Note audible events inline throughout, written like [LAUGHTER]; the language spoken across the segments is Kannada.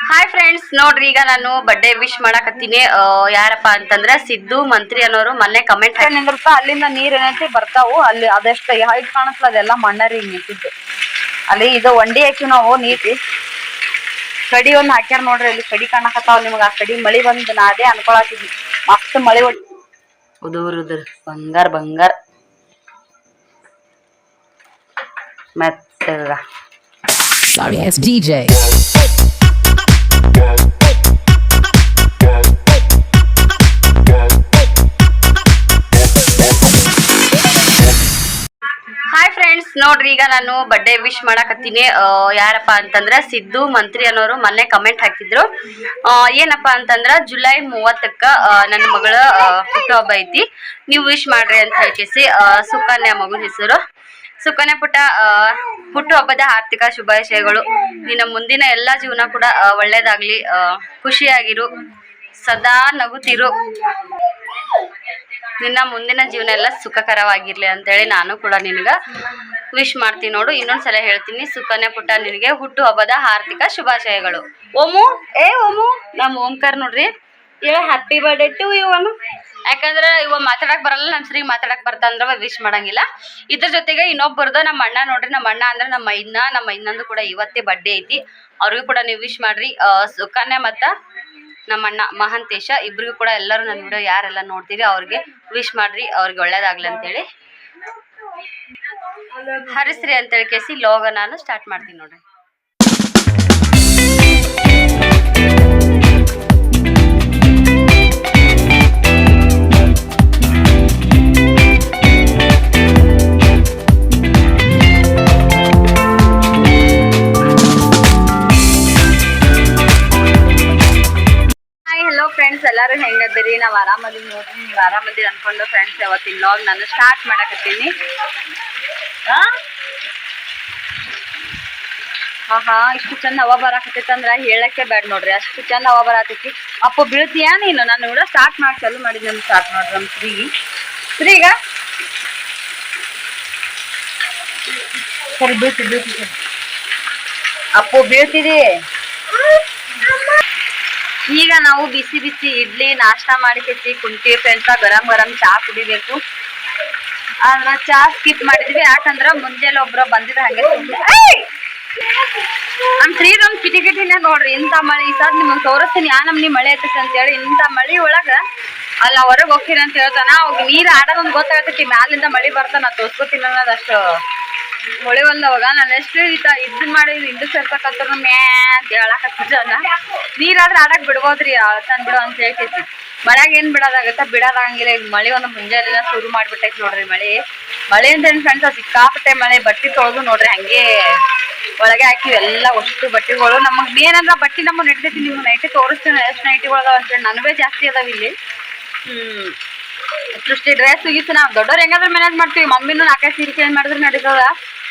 ಹಾಯ್ ಫ್ರೆಂಡ್ಸ್ ನೋಡ್ರಿ ಈಗ ನಾನು ಬರ್ಡೇ ವಿಶ್ ಮಾಡಕತ್ತೀನಿ. ಯಾರಪ್ಪ ಅಂತಂದ್ರ ಸಿದ್ದು ಮಂತ್ರಿ ಅನ್ನೋರು ಮೊನ್ನೆ ಕಮೆಂಟ್ ಹಾಕಿ ಅಲ್ಲಿಂದ ನೀರ್ ಏನೈತಿ ಬರ್ತಾವು. ಅಲ್ಲಿ ಅದಷ್ಟು ಹೈಟ್ ಕಾಣಿಸ್ಲ ಅದೆಲ್ಲ ಮಣ್ಣರಿ ನಿಂತಿದ್ದು ಅಲ್ಲಿ ಇದು ಒಂಡಿ ಹಾಕಿವ್ ನಾವು ನೀತಿ ಕಡಿ ಒಂದ್ ಹಾಕ್ಯಾರ ನೋಡ್ರಿ ಅಲ್ಲಿ ಕಡಿ ಕಾಣಕತ್ತಾವ ನಿಮ್ಗೆ. ಆ ಕಡಿ ಮಳಿ ಬಂದ್ ನಾ ಅದೇ ಅನ್ಕೊಳತಿದ್ವಿ ಮಸ್ತ್ ಮಳಿ ಒಡ್ರ ಉದುರ್ ಉದುರ್ ಬಂಗಾರ ಬಂಗಾರ. ಮತ್ತೆ DJ. ನೋಡ್ರಿ ಈಗ ನಾನು ಬರ್ಡೇ ವಿಶ್ ಮಾಡಕತ್ತೀನಿ. ಯಾರಪ್ಪ ಅಂತಂದ್ರೆ ಸಿದ್ದು ಮಂತ್ರಿ ಅನ್ನೋರು ಮೊನ್ನೆ ಕಮೆಂಟ್ ಹಾಕಿದ್ರು. ಏನಪ್ಪ ಅಂತಂದ್ರೆ ಜುಲೈ ಮೂವತ್ತಕ್ಕ ನನ್ನ ಮಗಳ ಹುಟ್ಟುಹಬ್ಬ ಐತಿ. ನೀವು ವಿಶ್ ಮಾಡ್ರಿ ಅಂತ ಹೇಳ್ಕೇಸಿ ಆ, ಸುಕನ್ಯಾ ಮಗನ ಹೆಸರು. ಸುಕನ್ಯಾ ಪುಟ್ಟ ಹುಟ್ಟು ಹಬ್ಬದ ಆರ್ಥಿಕ ಶುಭಾಶಯಗಳು. ನಿನ್ನ ಮುಂದಿನ ಎಲ್ಲ ಜೀವನ ಕೂಡ ಒಳ್ಳೇದಾಗ್ಲಿ. ಖುಷಿಯಾಗಿರು. ಸದಾ ನಗುತ್ತಿರು. ನಿನ್ನ ಮುಂದಿನ ಜೀವನ ಎಲ್ಲ ಸುಖಕರವಾಗಿರ್ಲಿ ಅಂತೇಳಿ ನಾನು ಕೂಡ ನಿನಗ ವಿಶ್ ಮಾಡ್ತೀನಿ ನೋಡು. ಇನ್ನೊಂದ್ಸಲ ಹೇಳ್ತೀನಿ, ಸುಕನ್ಯಾ ಪುಟ್ಟ ನಿನಗೆ ಹುಟ್ಟು ಹಬ್ಬದ ಆರ್ಥಿಕ ಶುಭಾಶಯಗಳು. ಓಮು, ಏ ಓಮು ನಮ್ಮ ಓಂಕಾರ ನೋಡ್ರಿ. ಹೇಳ ಹ್ಯಾಪಿ ಬರ್ಡೇ ಟು ಇವನು. ಯಾಕಂದ್ರೆ ಇವ ಮಾತಾಡಕ್ ಬರಲ್ಲ ನಮ್ಮ ಸರಿ ಮಾತಾಡಕ್ ಬರ್ತಾ ಅಂದ್ರೆ ವಿಶ್ ಮಾಡಂಗಿಲ್ಲ. ಇದ್ರ ಜೊತೆಗೆ ಇನ್ನೊಬ್ಬರ್ದು ನಮ್ಮ ಅಣ್ಣ ನೋಡ್ರಿ, ನಮ್ಮ ಅಣ್ಣ ಅಂದ್ರೆ ನಮ್ಮ ಅಣ್ಣ ನಮ್ಮ ಅಣ್ಣಂದು ಕೂಡ ಇವತ್ತೇ ಬರ್ಡೇ ಐತಿ. ಅವ್ರಿಗೂ ಕೂಡ ನೀವು ವಿಶ್ ಮಾಡ್ರಿ. ಸುಕನ್ಯಾ ಮತ್ತ ನಮ್ಮ ಅಣ್ಣ ಮಹಾಂತೇಶ, ಇಬ್ರಿಗೂ ಕೂಡ ಎಲ್ಲರೂ ನನ್ನ ವಿಡಿಯೋ ಯಾರೆಲ್ಲ ನೋಡ್ತೀರಿ ಅವ್ರಿಗೆ ವಿಶ್ ಮಾಡ್ರಿ, ಅವ್ರಿಗೆ ಒಳ್ಳೇದಾಗ್ಲಿ ಅಂತೇಳಿ. ಹರಿಸ್ರಿ ಅಂತೇಳಿ ಕೇಸಿ ಲೋಗ ನಾನು ಸ್ಟಾರ್ಟ್ ಮಾಡ್ತೀನಿ ನೋಡ್ರಿ. ಫ್ರೆಂಡ್ಸ್ ಎಲ್ಲರೂ ಹೆಂಗದಿರಿ ನಾವು ಆರಾಮದೀವಿ ನೋಡ್ರಿ. ನೀವು ಆರಾಮದಿರಿ ಅನ್ಕೊಂಡು ಫ್ರೆಂಡ್ಸ್ ಯಾವತ್ತಿನ ಲಾಗ್ ನಾನು ಸ್ಟಾರ್ಟ್ ಮಾಡಕತ್ತೀನಿ. ಹಾ ಹಾ ಇಷ್ಟು ಚಂದ ಹವಾ ಬರಾಕತ್ತೈತೆ ಅಂದ್ರೆ ಹೇಳಕ್ಕೆ ಬೇಡ ನೋಡ್ರಿ. ಅಷ್ಟು ಚಂದ ಹವಾ ಬರಾತೈತಿ ಅಪ್ಪ ಬೀಳ್ತೀಯಾ ನೀನು? ನಾನು ಕೂಡ ಸ್ಟಾರ್ಟ್ ಮಾಡಿ ಚಾಲು ಮಾಡಿದ್ ನಾನು ಸ್ಟಾರ್ಟ್ ನೋಡ್ರಿ ನಮ್ಮ ಫ್ರೀ ಸ್ತ್ರೀಗ ಸರಿ ಬೀಳ್ತಿ ಬೀಳ್ತಿ. ಅಪ್ಪು ಬೀಳ್ತಿದಿ ಈಗ ನಾವು ಬಿಸಿ ಬಿಸಿ ಇಡ್ಲಿ, ನಾಷ್ಟ ಮಾಡಿಕೈತಿ ಕುಂತೀವಿ ಫ್ರೆಂಡ್ಸ ಗರಂ ಗರಂ ಚಾ ಕುಡಿಬೇಕು. ಆದ್ರ ಚಾ ಸ್ಕಿಪ್ ಮಾಡಿದ್ವಿ. ಯಾಕಂದ್ರ ಮುಂಜಾನೆ ಒಬ್ರ ಬಂದಿದ ಹಂಗೆ! ನಮ್ ಶ್ರೀರಾಮ್ ಕಿಟಿ ಕಿಟಿನೇ ನೋಡ್ರಿ, ಇಂಥ ಮಳೆ. ಈ ಸಾರ್ ನಿಮ್ಗೆ ತೋರಿಸ್ತೀನಿ. ಯಾ ನಮ್ನಿ ಮಳೆ ಅಂತ ಅಂತೇಳಿ ಇಂಥ ಮಳಿ ಒಳಗ ಅಲ್ಲ, ಹೊರಗೆ ಹೋಗ್ತೀನಿ ಅಂತ ಹೇಳ್ತಾನ. ಅವಾಗ ನೀರ್ ಆಡೋದೊಂದು ಗೊತ್ತಾಗತೈತಿ ಮ್ಯಾಲಿಂದ ಮಳಿ ಬರ್ತಾನ, ತೋರ್ಸ್ಕೊತೀನಿ ಅನ್ನೋದಷ್ಟು ಹೊಳಿವಲ್ದವಾಗ ನಾನು ಎಷ್ಟು ಈತ ಇದನ್ ಮಾಡಿ ಇಂದು ಸೇರ್ಸಕತ್ರ ಮ್ಯಾ ಅಂತ ಹೇಳಕತ್ತಿದ್ದಾನ ನೀರಾದ್ರೆ ಆಡಕ್ ಬಿಡ್ಬೋದ್ರಿ ತಂದ್ ಬಿಡು ಅಂತ ಹೇಳ್ತೈತಿ ಮಳೆಗೆ ಏನ್ ಬಿಡೋದಾಗತ್ತ? ಬಿಡೋದಾಗಂಗಿಲ್ಲ ಈಗ ಮಳೆ ಒಂದು ಮುಂಜಾನೆ ಶುರು ಮಾಡ್ಬಿಟ್ಟೈತಿ ನೋಡ್ರಿ ಮಳೆ. ಮಳೆ ಅಂತ ಏನ್ ಫ್ರೆಂಡ್ಸ್ ಸಿಕ್ಕಾಪಟ್ಟೆ ಮಳೆ, ಬಟ್ಟೆ ತೊಳೆದು ನೋಡ್ರಿ ಹಂಗೆ ಒಳಗೆ ಹಾಕಿವಿ ಎಲ್ಲ ಅಷ್ಟು ಬಟ್ಟೆಗಳು. ನಮಗೆ ಮೇನ್ ಅಂದ್ರೆ ಬಟ್ಟೆ ನಮ್ಮ ನಡಿತೈತಿ ನಿಮ್ಗೆ ನೈಟಿ ತೋರಿಸ್ತೀನಿ ಎಷ್ಟು ನೈಟಿಗಳು ಅದಾವ ಅಂತೇಳಿ ನನವೇ ಜಾಸ್ತಿ ಅದಾವ ಇಲ್ಲಿ. ಹ್ಮ್. ಸೃಷ್ಟಿ ಡ್ರೆಸ್ ಸಿಗಿತ್ತು ನಾವು ದೊಡ್ಡವ್ರು ಹೆಂಗಾದ್ರೆ ಮ್ಯಾನೇಜ್ ಮಾಡ್ತೀವಿ. ಮಮ್ಮಿನೂ ನಾಲ್ಕೈದು ಸೀರೆ ಚೇಂಜ್ ಮಾಡಿದ್ರೆ ನಡೀತದ.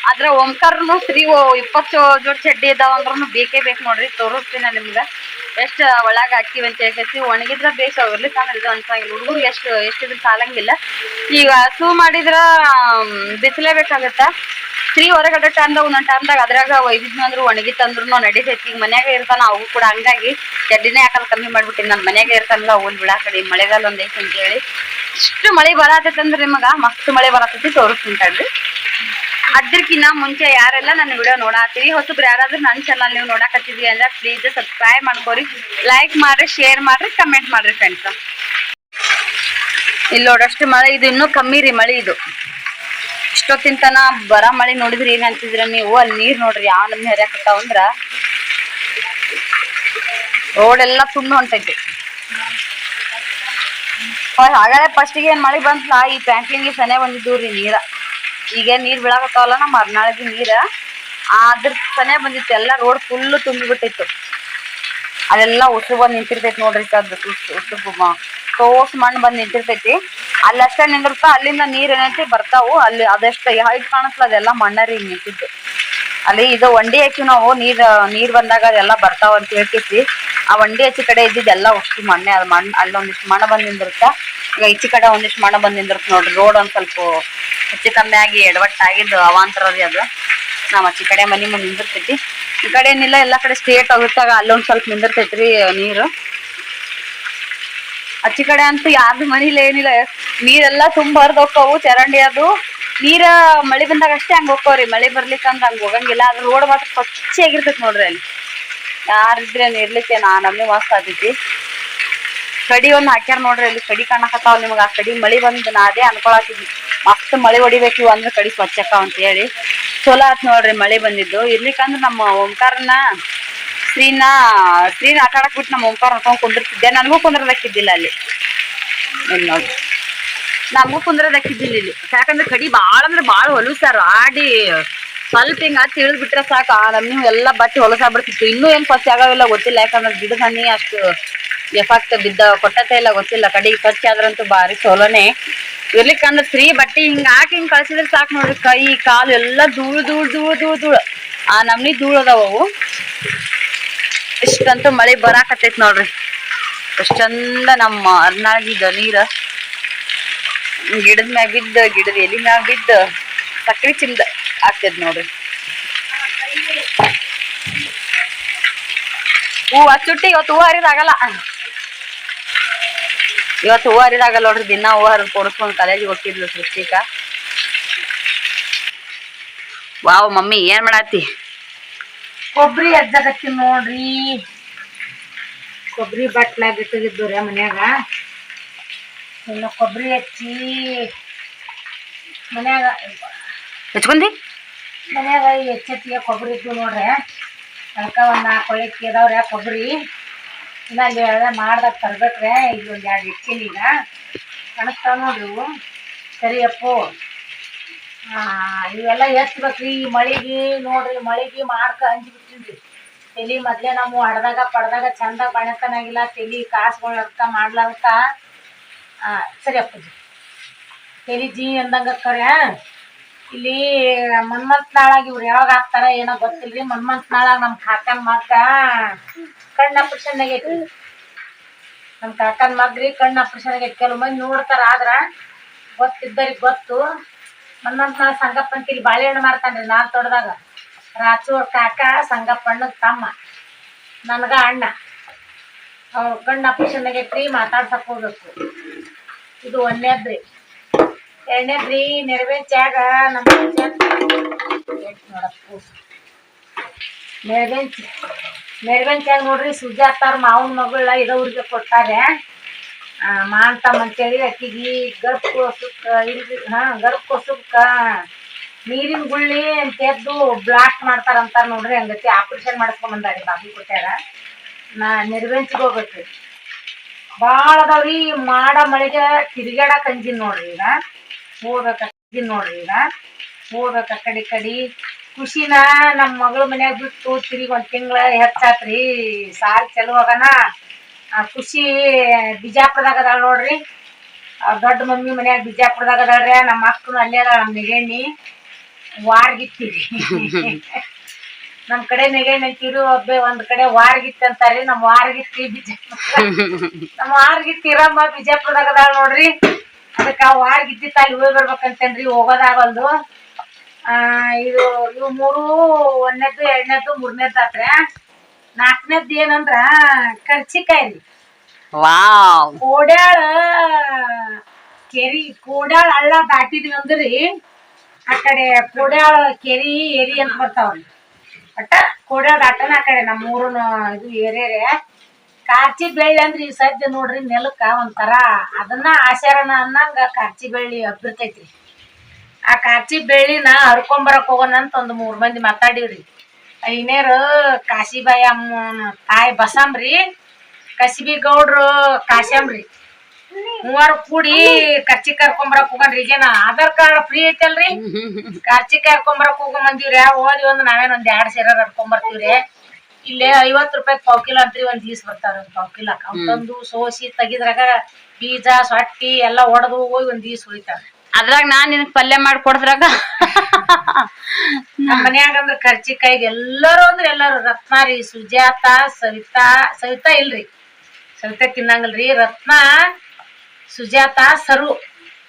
ಆದ್ರ ಓಂಕಾರನು ಶ್ರೀ ಇಪ್ಪತ್ತು ಜೋಡ್ ಚಡ್ಡಿ ಇದಾವ ಅಂದ್ರೂ ಬೇಕೇ ಬೇಕು ನೋಡ್ರಿ, ತೋರಿಸ್ತೀನಿ ನಿಮ್ಗೆ. ಎಷ್ಟು ಒಳಗೆ ಹಾಕಿವಿ ಅಂತ ಹೇಳ್ತೈತಿ ಒಣಗಿದ್ರೆ ಬೇಸ್ ಇರ್ಲಿ ತಾನ ಇದು ಅನ್ಸಂಗಿಲ್ಲ. ಹುಡುಗರು ಎಷ್ಟು ಎಷ್ಟಿದ್ರು ಸಾಲಂಗಿಲ್ಲ. ಈಗ ಹಸು ಮಾಡಿದ್ರ ಬಿಸಿಲೇಬೇಕಾಗತ್ತ? ಸ್ತ್ರೀ ಹೊರಗಡೆ ಟೈಮ್ದಾಗ ಒಂದೊಂದು ಟೈಮ್ದಾಗ ಅದ್ರಾಗ ಒಯ್ದಿದ್ನು ಅಂದ್ರು ಒಣಗಿತ್ತಂದ್ರು ನಡೀತೈತಿ. ಈಗ ಮನ್ಯಾಗ ಇರ್ತಾನ ಅವು ಕೂಡ ಹಂಗಾಗಿ ಚಡ್ಡಿನೇ ಯಾಕಂದ್ರೆ ಕಮ್ಮಿ ಮಾಡ್ಬಿಟ್ಟಿನಿ. ನಾನು ಮನ್ಯಾಗ ಇರ್ತಾನಲ್ಲ ಅವ್ನು ಬಿಡ ಕಡೆ ಮಳೆಗಾಲ ಒಂದೈತಿ ಅಂತೇಳಿ ಇಷ್ಟು ಮಳೆ ಬರತೈತೆ ಅಂದ್ರೆ ನಿಮಗೆ ಮಸ್ತ್ ಮಳೆ ಬರತೈತಿ, ತೋರಿಸ್ತೀನಿ ತಡ್ರಿ ಅದ್ರಕ್ಕಿನ್ನ ಮುಂಚೆ ಯಾರೆಲ್ಲ ನನ್ನ ವಿಡಿಯೋ ನೋಡಾತೀವಿ ಹೊಸಬ್ರು ಯಾರಾದ್ರೂ ನನ್ನ ಚಾನಲ್ ನೀವು ನೋಡಾಕತ್ತಿದ್ವಿ ಅಂದ್ರೆ ಪ್ಲೀಸ್ ಸಬ್ಸ್ಕ್ರೈಬ್ ಮಾಡ್ಕೊರಿ. ಲೈಕ್ ಮಾಡ್ರಿ ಶೇರ್ ಮಾಡ್ರಿ ಕಮೆಂಟ್ ಮಾಡ್ರಿ ಫ್ರೆಂಡ್ಸ್ ಇಲ್ಲಿ ನೋಡಷ್ಟು ಮಳೆ, ಇದು ಇನ್ನೂ ಕಮ್ಮಿ ರೀ ಮಳೆ ಇದು. ಇಷ್ಟೊತ್ತಿನ ತನ ಬರ ಮಳೆ ನೋಡಿದ್ರಿ, ಏನ್ ಅಂತಿದ್ರ ನೀವು? ಅಲ್ಲಿ ನೀರ್ ನೋಡ್ರಿ, ಯಾವ ನಮ್ ಹರಿಯಾಕತ್ತಾವ ಅಂದ್ರ. ರೋಡ್ ಎಲ್ಲ ತುಂಬ ಹೊಂಟೈತಿ. ಹಾಗಾದ್ರೆ ಫಸ್ಟಿಗೆ ಏನ್ ಮಳೆ ಬಂತಲ್ಲ, ಈ ಟ್ಯಾಂಕಿಂಗ್ ಸನೆ ಬಂದಿದ್ದು ರೀ ನೀರ. ಈಗ ನೀರ್ ಬೀಳಾಕತ್ತಾವಲ್ಲ ನಮ್ಮ ಮರ್ನಾಳಗಿ ನೀರ. ಅದ್ರ ತಾನೇ ಬಂದಿತ್ತು, ಎಲ್ಲ ರೋಡ್ ಫುಲ್ ತುಂಬಿಬಿಟ್ಟಿತ್ತು ಅಲ್ಲೆಲ್ಲ ಉಸು ಬಂದ್ ನಿಂತಿರ್ತೈತಿ ನೋಡ್ರಿ ಸದ್ ಉಸುಬು ತೋಸ್ ಮಣ್ಣು ಬಂದು ನಿಂತಿರ್ತೈತಿ. ಅಲ್ಲಿ ಅಷ್ಟೇ ನಿಂದಿರ್ತಾ, ಅಲ್ಲಿಂದ ನೀರ್ ಏನೈತಿ ಬರ್ತಾವು, ಅಲ್ಲಿ ಅದೆಷ್ಟ ಹೈಟ್ ಕಾಣಿಸ್ಲ ಅದೆಲ್ಲ ಮಣ್ಣರಿ ಹಿಂಗ್ ನಿಂತಿದ್ದು. ಅಲ್ಲಿ ಇದು ಒಂಡಿ ಹಾಕಿ ನಾವು, ನೀರ್ ನೀರ್ ಬಂದಾಗ ಅದೆಲ್ಲ ಬರ್ತಾವ ಅಂತ ಹೇಳ್ಕೇಸಿ ಆ ಒಂಡಿ ಹಚ್ಚಿ ಕಡೆ ಇದ್ದಿದ್ದೆಲ್ಲ ಅಷ್ಟು ಮಣ್ಣೆ, ಅದು ಮಣ್ಣು ಅಲ್ಲೊಂದಿಷ್ಟು ಮಣ್ಣು ಬಂದು ನಿಂದಿರುತ್ತ ಈಗ ಈಚೆ ಕಡೆ ಒಂದಿಷ್ಟು ಮಣ್ಣು ಬಂದು ನಿಂದಿರುತ್ತೆ ನೋಡ್ರಿ ರೋಡ್ ಒಂದು ಸ್ವಲ್ಪ ಹೆಚ್ಚು ಕಮ್ಮಿ ಆಗಿ ಎಡವಟ್ಟಾಗಿದ್ದು ಅವಾಂತರ ರೀ ಅದು. ನಾವು ಆಚೆ ಕಡೆ ಮನಿ ಮುಂದೆ ನಿಂದಿರ್ತೈತಿ ಈ ಕಡೆ ಏನಿಲ್ಲ, ಎಲ್ಲಾ ಕಡೆ ಸ್ಟೇಟ್ ಆಗುತ್ತಾಗ ಅಲ್ಲೊಂದು ಸ್ವಲ್ಪ ನಿಂದಿರ್ತೈತ್ರಿ ನೀರು. ಹಚ್ಚಿ ಕಡೆ ಅಂತೂ ಯಾರ್ದು ಮನೇಲಿ ಏನಿಲ್ಲ. ನೀರೆಲ್ಲ ತುಂಬ ಹರಿದ್ ಹೋಗ್ತಾವು, ಚರಂಡಿ ಅದು. ನೀರ ಮಳೆ ಬಂದಾಗ ಅಷ್ಟೇ ಹಂಗ ಹೋಗ್ತಾವ್ರಿ. ಮಳೆ ಬರ್ಲಿಕ್ಕಂದ್ರೆ ಹಂಗೆ ಹೋಗಂಗಿಲ್ಲ. ಅದ್ರ ರೋಡ್ ಮಾತ್ರ ಸ್ವಚ್ಛ ಆಗಿರ್ತೈತಿ ನೋಡ್ರಿ ಅಲ್ಲಿ. ಯಾರಿದ್ರೆ ಇರ್ಲಿಕ್ಕೆ ನಾ ನಮ್ಗೆ ಮಸ್ತ್ ಆತೈತಿ ಕಡಿ ಒಂದ್ ಹಾಕ್ಯಾರ ನೋಡ್ರಿ, ಅಲ್ಲಿ ಕಡಿ ಕಾಣಕತ್ತಾವ ನಿಮ್ಗೆ. ಆ ಕಡಿ ಮಳಿ ಬಂದ್ ನಾ ಅದೇ ಅನ್ಕೊಳತಿದ್ವಿ ಮಸ್ತ್ ಮಳಿ ಹೊಡಿಬೇಕು ಅಂದ್ರ ಕಡಿ ಸ್ವಚ್ಛಕ್ಕ ಅಂತ ಹೇಳಿ. ಚಲೋ ಆತ್ ನೋಡ್ರಿ ಮಳೆ ಬಂದಿದ್ದು. ಇರ್ಲಿಕ್ಕಂದ್ರ ನಮ್ಮ ಓಂಕಾರನ ಸ್ತ್ರೀನ ಸ್ತ್ರೀನ ಆಟ ಆಡಕ್ ಬಿಟ್ಟು ನಮ್ಮ ಓಂಕಾರ ನೋಡ್ಕೊಂಡ್ ಕುಂದಿರ್ತಿದ್ದೆ. ನನಗೂ ಕುಂದ್ರದಕ್ಕಿದ್ದಿಲ್ಲ ಅಲ್ಲಿ. ಇಲ್ಲಿ ನೋಡ್ರಿ. ನಮಗೂ ಕುಂದ್ರದಕ್ಕಿದ್ದಿಲ್ಲ ಇಲ್ಲಿ. ಯಾಕಂದ್ರೆ ಕಡಿ ಭಾಳ ಅಂದ್ರೆ ಭಾಳ ಹೊಲಿಸ್ಯಾರ. ಆಡಿ ಸ್ವಲ್ಪ ಹಿಂಗ ತಿಳಿದ್ ಬಿಟ್ರೆ ಸಾಕು. ಆ ನಮ್ನಿ ಎಲ್ಲ ಬಟ್ಟೆ ಹೊಲಸಾಗ್ಬಿಡ್ತಿತ್ತು ಇನ್ನೂ ಏನ್ ಸ್ವಚ್ಛ ಆಗಾವಿಲ್ಲ ಗೊತ್ತಿಲ್ಲ. ಯಾಕಂದ್ರೆ ಗಿಡದ ಹಣ್ಣಿ ಅಷ್ಟು ಎಫೆಕ್ಟ್ ಬಿದ್ದ ಕೊಟ್ಟತೆ ಇಲ್ಲ ಗೊತ್ತಿಲ್ಲ. ಕಡೆಗೆ ಸ್ವಚ್ಛ ಆದ್ರಂತೂ ಭಾರಿ ಸೋಲನೆ ಇರ್ಲಿಕ್ಕಂದ್ರೆ ಫ್ರೀ ಬಟ್ಟೆ ಹಿಂಗ ಹಾಕಿ ಹಿಂಗ್ ಕಳ್ಸಿದ್ರೆ ಸಾಕು ನೋಡ್ರಿ. ಕೈ, ಕಾಲು ಎಲ್ಲ ಧೂಳು ಧೂಳು ಧೂಳು ಧೂಳು ಧೂಳು. ಆ ನಮ್ನಿ ಧೂಳು ಅದಾವ ಇಷ್ಟಂತೂ ಮಳೆ ಬರಾಕತ್ತೈತಿ ನೋಡ್ರಿ. ಎಷ್ಟಂದ ನಮ್ಮ ಅರ್ನಾಗಿದ ನೀರ ಗಿಡದ ಮ್ಯಾಗ ಬಿದ್ದ, ಗಿಡದ ಎಲಿ ಮ್ಯಾಗ ಬಿದ್ದ. ಸಕ್ಕರೆ ಚಿಂದ ಆಗ್ತದ ನೋಡ್ರಿ. ಹೂ ಹಚ್ಚುಟ್ಟಿ ಇವತ್ತು ಹೂವು ಹರಿದಾಗಲ್ಲ. ಇವತ್ತು ಹೂವು ಹರಿದಾಗಲ್ಲ ನೋಡ್ರಿ ದಿನ ಹೂವು ಹರಿದ್ ಕೊಡಿಸ್ಕೊಂಡು ಕಾಲೇಜಿಗೆ ಹೋಗ್ತಿದ್ಲು ಸೃಷ್ಟಿಕ. ವಾವ್ ಮಮ್ಮಿ ಏನ್ ಮಾಡಾತಿ ಕೊಬ್ಬರಿ ಅಜ್ಜಾಗತ್ತೀನಿ ನೋಡ್ರಿ. ಕೊಬ್ಬರಿ ಬಟ್ಲಾಗ ಇಟ್ಟಿದ್ದು ರೀ ಮನ್ಯಾಗ. ಇನ್ನು ಕೊಬ್ಬರಿ ಹಚ್ಚಿ ಮನ್ಯಾಗ ಹಚ್ಕೊಂಡಿ ಮನ್ಯಾಗ ಎಚ್ಚೆತ್ತಿಗೆ ಕೊಬ್ಬರಿ ಇದ್ದು ನೋಡ್ರಿ. ಅದಕ್ಕೆ ಒಂದು ನಾಲ್ಕು ಒಳಕ್ಕೆ ಅದಾವ್ರಿ ಕೊಬ್ಬರಿ ಇನ್ನ ಅಲ್ಲಿ ಎಲ್ಲ ಮಾಡ್ದಾಗ ತರ್ಬೇಕ್ರೆ ಈಗ ಒಂದು ಎರಡು ಇಟ್ಟಿನಿ ಈಗ. ಕಾಣಿಸ್ತಾವ ನೋಡ್ರಿ ಇವು. ಸರಿಯಪ್ಪು ಇವೆಲ್ಲ ಎತ್ತಬೇಕ್ರಿ ಈ ಮಳಿಗೆ ನೋಡ್ರಿ, ಮಳಿಗೆ ಮಾಡ್ಕ ಹಂಚ್ಬಿಟ್ಟಿನ್ರಿ. ತಲಿ ಮೊದಲೇ ನಾವು ಹಡ್ದಾಗ ಪಡ್ದಾಗ ಚಂದ ಬಣತನಾಗಿಲ್ಲ ತಲಿ ಕಾಸುಗಳಕ್ಕ ಮಾಡ್ಲಾರ್ಕ ಸರಿ ಅಪ್ಪಾಜಿ. ತಲಿ ಜೀ ಅಂದಂಗ ಕರೆ ಇಲ್ಲಿ ಮನ್ಮಂತ್ ನಾಳಾಗ ಇವ್ರು ಯಾವಾಗ ಹಾಕ್ತಾರ ಏನೋ ಗೊತ್ತಿಲ್ರಿ. ಮನ್ಮಂತ್ ನಾಳಾಗ ನಮ್ ಕಾಕನ್ ಮಗ. ಕಣ್ಣ ಆಪರೇಷನ್ ಆಗೈತಿ ನಮ್ಮ ಕಾಕನ್ ಮಗ್ರಿ ಕಣ್ಣ ಆಪರೇಷನ್ ಆಗೈತಿ ಕೆಲವು ಮಂದಿ ನೋಡ್ತಾರ ಆದ್ರ ಗೊತ್ತಿದ್ದರಿ ಗೊತ್ತು. ಮನ್ಮಂತ್ ನಾಳ ಸಂಗಪ್ಪ ಅಂತ ಇಲ್ಲಿ ಬಾಳೆಹಣ್ಣು ಮಾರ್ತಾನ್ರಿ ನಾನ್ ತೊಡ್ದಾಗ ರಾಚೂರ್ ಕಾಕ, ಸಂಗಪ್ಪಣ್ಣ ತಮ್ಮ. ನನಗ ಅಣ್ಣ. ಅವ್ರ ಕಣ್ಣ ಆಪರೇಷನ್ ಆಗೈತ್ರಿ ಮಾತಾಡ್ಸಕ್ ಹೋಗ್ಬೇಕು. ಇದು ಒಂದನೇದ್ರಿ. ಎರಡನೇದ್ರಿ ನೆರವೇರ್ಚಾಗ ನಮ್ಮ ನೋಡಪ್ಪು. ನೆರವೇಂಚ್ ನೋಡ್ರಿ ಸುಜಾತಾರ ಮಾವನ ಮಗಳ ಇರೋರಿಗೆ ಕೊಡ್ತಾರೆ ಕೊಟ್ಟಾರೆ. ಮಾಂತಮ್ಮ ಅಂತೇಳಿ ಅಕ್ಕಿಗೆ ಗರ್ಭ ಕೊಸುಕ್ ಇಲ್ರಿ, ಹಾ ಗರ್ಭ ಕೊಸುಕ್ಕ ನೀರಿನ ಗುಳ್ಳಿ ಎದ್ದು ಬ್ಲಾಕ್ ಮಾಡ್ತಾರ ಅಂತಾರ ನೋಡ್ರಿ, ಹಂಗತಿ ಆಪ್ರೇಷನ್ ಮಾಡಿಸ್ಕೊಂಡ್ ಬಂದಾರಿ ಬಾಗಲಕೋಟ್ಯಾಗ ನಾ ನೆರವೇಂಚಿಗೆ ಹೋಗ್ಬೇಕ್ರಿ ಭಾಳ ಅದಾವ್ರಿ, ಮಾಡ ಮಳೆಗೆ ತಿರ್ಗಾಡಕ್ ಅಂಜಿನ್ ನೋಡ್ರಿ ಈಗ. ಅಂಜಿನ್ ನೋಡ್ರಿ ಈಗ. ಹೋಗ್ಬೇಕ ಕಡಿ ಕಡಿ. ಖುಷಿನ ನಮ್ಮ ಮಗಳ ಮನ್ಯಾಗ ಬಿಟ್ಟು ತಿರುಗಿ ಒಂದ್ ತಿಂಗಳ ಹೆಚ್ಚಾತ್ರಿ. ಸಾಲ್ ಚಲೋ ಆಗನ. ಆ ಖುಷಿ ಬಿಜಾಪುರದಾಗ ಅದಾಳ ನೋಡ್ರಿ. ಆ ದೊಡ್ಡ ಮಮ್ಮಿ ಮನ್ಯಾಗ ಬಿಜಾಪುರದಾಗ ಅದಾಳ್ರಿ. ನಮ್ಮ ಅಕ್ಕನು ಅಲ್ಲೇ ಅದಾಳ ನಮ್ಮ ನೆಗಣ್ಣಿ. ವಾರ್ಗಿತ್ತೀರಿ. ನಮ್ ಕಡೆ ನೆಗೆಣ್ಣಿ ಅಂತೀರು ಒಬ್ಬೆ ಒಂದ್ ಕಡೆ ವಾರ್ಗಿತ್ತಿ ಅಂತಾರ್ರಿ ನಮ್ಮ ವಾರ್ಗಿತ್ತಿ ಬಿಜಾಪುರ [LAUGHS] ನಮ್ಮ ವಾರ್ಗಿತ್ತಿ ಇರಮ್ಮ ಬಿಜಾಪುರದಾಗ ಅದಾಳ ನೋಡ್ರಿ. ಅದಕ್ಕ ಆ ವಾರ್ಗಿದ್ದಿತ್ತ ಅಲ್ಲಿ ಹೋಗಿ ಬರ್ಬೇಕಂತೇನ್ರಿ ಹೋಗೋದಾಗಲ್ದು. ಆ ಇದು ಇವು ಮೂರು ಒಂದನೇದ್ದು ಎರಡನೇದ್ದು ಮೂರನೇದ್ದು ಆತ್ರೆ ನಾಲ್ಕನೇದ್ದು ಏನಂದ್ರ ಕರ್ಚಿಕಾಯಿ ರೀ ವಾವ್. ಕೋಡ್ಯಾಳ ಕೆರಿ ಕೋಡ್ಯಾಳ ಹಳ್ಳ ದಾಟಿದ್ವಿ ಅಂದ್ರಿ. ಆ ಕಡೆ ಕೋಡ್ಯಾಳ ಕೆರಿ ಏರಿ ಅಂತ ಬರ್ತಾವ್ರಿ ಒಟ್ಟ ಕೋಡ್ಯಾಳ ದಾಟನ ಆ ಕಡೆ ನಮ್ಮ ಊರನ ಇದು ಏರಿಯಾರೆ. ಕಾರ್ಚಿ ಬೆಳ್ಳಿ ಅಂದ್ರೆ ಈ ಸದ್ಯ ನೋಡ್ರಿ ನೆಲಕ್ಕ ಒಂಥರ ಅದನ್ನ ಆಶರಣ ಅನ್ನಂಗ ಕಾರ್ಚಿ ಬೆಳ್ಳಿ ಹಬ್ಬಿರ್ತೈತ್ರಿ. ಆ ಕಾರ್ಚಿ ಬೆಳ್ಳಿನ ಹರ್ಕೊಂಬರಕ್ ಹೋಗೋಣ ಅಂತ ಒಂದು ಮೂರ್ ಮಂದಿ ಮಾತಾಡಿವ್ರಿ. ಐನೇರು ಕಾಶಿಬಾಯಿ ಅಮ್ಮ ತಾಯಿ ಬಸಂಬ್ರಿ ಕಸಿಬಿ ಗೌಡ್ರು ಕಾಶಿಯಂಬ್ರಿ ಮೂವರು ಕೂಡಿ ಖರ್ಚಿ ಕರ್ಕೊಂಬರಕ್ ಹೋಗನ್ರಿ ಜನ. ಆಧಾರ್ ಕಾರ್ಡ್ ಫ್ರೀ ಐತಲ್ರಿ? [LAUGHS] ಖರ್ಚಿ ಕರ್ಕೊಂಬರಕ್ ಹೋಗೋ ಮಂದಿವ್ರಿ ಓದಿ ಒಂದ್ ನಾವೇನ್ ಒಂದ್ ಎರಡ್ ಸೇರ ಕರ್ಕೊಂಬರ್ತೀವ್ರಿ ಇಲ್ಲೇ ಐವತ್ತು ರೂಪಾಯಿ ಪಾವ್ ಕಿಲೋ ಅಂತ್ರಿ ಒಂದ್ ದೀಸ್ ಬರ್ತಾರ ಒಂದ್ ಪಾವ್ ಕಿಲೋ. ತಂದು ಸೋಸಿ ತೆಗಿದ್ರಾಗ ಬೀಜ ಸೊಟ್ಟಿ ಎಲ್ಲಾ ಒಡೆದು ಹೋಗಿ ಒಂದ್ ದೀಸ್ ಹೋಯ್ತಾರ. ಅದ್ರಾಗ ನಾನ್ ನಿನ್ ಪಲ್ಯ ಮಾಡಿ ಕೊಡ್ದ್ರಾಗ? ನಮ್ಮ ಮನ್ಯಾಗ ಅಂದ್ರ ಕರ್ಚಿಕಾಯಿಗೆ ಎಲ್ಲರೂ ಅಂದ್ರ ಎಲ್ಲಾರು ರತ್ನ ರೀ ಸುಜಾತ ಸವಿತಾ ಸವಿತಾ ಇಲ್ರಿ. ಸವಿತಾ ತಿನ್ನಂಗಿಲ್ರಿ ರತ್ನ ಸುಜಾತ ಸರು.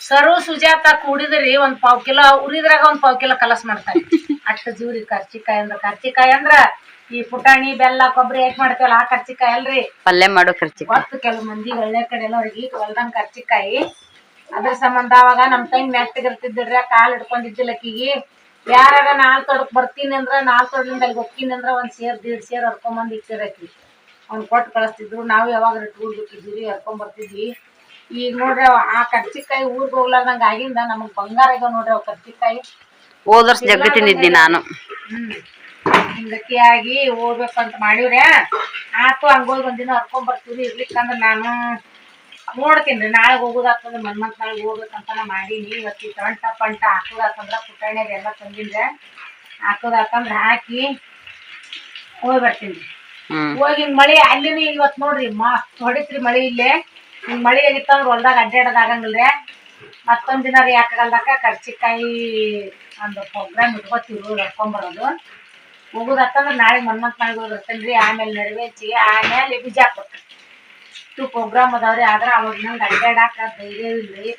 ಸರು ಸುಜಾತ ಕೂಡಿದ್ರಿ ಒಂದ್ ಪಾವ್ ಕಿಲೋ ಉರಿದ್ರಾಗ ಒಂದ್ ಪಾವ್ ಕಿಲೋ ಕಲಸ್ ಮಾಡ್ತಾರೆ. ಅಷ್ಟ ಜೀವ್ರಿ ಕರ್ಚಿಕಾಯಿ ಅಂದ್ರ. ಕರ್ಚಿಕಾಯಿ ಅಂದ್ರ ಈ ಪುಟಾಣಿ ಬೆಲ್ಲ ಕೊಬ್ಬರಿ ಹಾಕಿ ಮಾಡ್ತೇವಲ್ಲ ಆ ಕರ್ಚಿಕಾಯಿ ಅಲ್ರಿ? ಪಲ್ಯ ಮಾಡೋ ಕರ್ಚಿ ಗೊತ್ತು ಕೆಲವು ಮಂದಿ ಒಳ್ಳೆ ಕಡೆ ಅವ್ರಿಗೆ ಹೊಲ್ದಂಗ್ ಕರ್ಚಿಕಾಯಿ. ಅದ್ರ ಸಂಬಂಧ ಅವಾಗ ನಮ್ ಮೆತ್ತಗ್ ಇರ್ತಿದ್ದಿಡ್ರಿ ಕಾಲ್ ಹಿಡ್ಕೊಂಡಿದ್ದಿಲ್ಲ ಆಕಿಗಿ ನಾಲ್ಕು ನಾಲ್ ತೊಡಕ್ ಬರ್ತೀನಿ ಅಂದ್ರ ನಾಲ್ಕು ತೊಡಲಿಂದ ಅಲ್ಲಿ ಹೋಗ್ತೀನಿ ಅಂದ್ರ ಒಂದ್ ಸೇರ್ ದೀಡ್ ಸೇರ್ ಹರ್ಕೊಂಬಂದ್ ಇಟ್ಟಿರಕಿ ಅವ್ನ್ ಕೊಟ್ಟು ಕಳಿಸ್ತಿದ್ರು ನಾವು ಯಾವಾಗ ಟೂರ್ ಬಿಟ್ಟಿದ್ವಿ ಹರ್ಕೊಂಡ್ ಬರ್ತಿದ್ವಿ. ಈಗ ನೋಡ್ರಿ ಆ ಕರ್ಚಿಕಾಯಿ ಊರ್ಗ್ ಹೋಗ್ಲಾರ್ದಂಗ ಆಗಿಂದ ನಮಗ್ ಬಂಗಾರ ಈಗ ನೋಡ್ರಿ ಅವ್ ಕರ್ಚಿಕಾಯಿ. ಹೋದ ವರ್ಷ ಜಗ್ಗ ನಾನು. ಹ್ಮ್. ಆಗಿ ಅಂತ ಮಾಡಿವ್ರೆ ಆತು ಹಂಗೋಗಿ ಒಂದಿನ ಹರ್ಕೊಂಡ್ ಬರ್ತೀವಿ ಇರ್ಲಿಕ್ಕಂದ್ರ ನಾನು ನೋಡ್ತೀನಿ ನಾಳೆ ಮನ ಮಂತ್ ನಾಳೆ ಹೋಗ್ಬೇಕಂತ ಮಾಡೀನಿ ಇವತ್ತಿ ತಂಟ ಪಂಟ ಹಾಕೋದಾತಂದ್ರ ಪುಟಾಣಿಯರ್ ಎಲ್ಲ ತಂದಿದ್ರೆ ಹಾಕೋದಾತಂದ್ರ ಹಾಕಿ ಹೋಗಿ ಬರ್ತೀನಿ ರೀ ಹೋಗಿ ಮಳೆ ಅಲ್ಲಿನೂ ಇವತ್ತು ನೋಡ್ರಿ ಮಸ್ತ್ ಹೊಡಿತ್ರಿ ಮಳಿ ಇಲ್ಲೇ. ಹಿಂಗ್ ಮಳಿ ಆಗಿತ್ತಂದ್ರ ಹೊಲ್ದಾಗ ಅಡ್ಡಾಡೋದ್ ಆಗಂಗಿಲ್ರಿ. ಮತ್ತೊಂದ್ ದಿನ ರೀ ಯಾಕಾಗಲ್ದಕ್ಕ ಕರ್ಚಿಕಾಯಿ ಒಂದು ಪ್ರೋಗ್ರಾಮ್ ಇಟ್ಕೋತೀವಿ ನಡ್ಕೊಂಬರೋದು ಹೋಗುದತ್ತಂದ್ರ ನಾಳೆ ಮನ್ಮಂತ್ ನಾಳೆ ಬರ್ತೇನ್ರಿ, ಆಮೇಲೆ ನೆರವೇರ್ಸಿ, ಆಮೇಲೆ ಬಿಜಾಪುರ ಇಷ್ಟು ಪ್ರೋಗ್ರಾಮ್ ಅದಾವ್ರಿ, ಆದ್ರೆ ಅವಾಗ ನಂಗೆ ಅಡ್ಡಾಡಾಕ ಧೈರ್ಯ ಇಲ್ರಿ.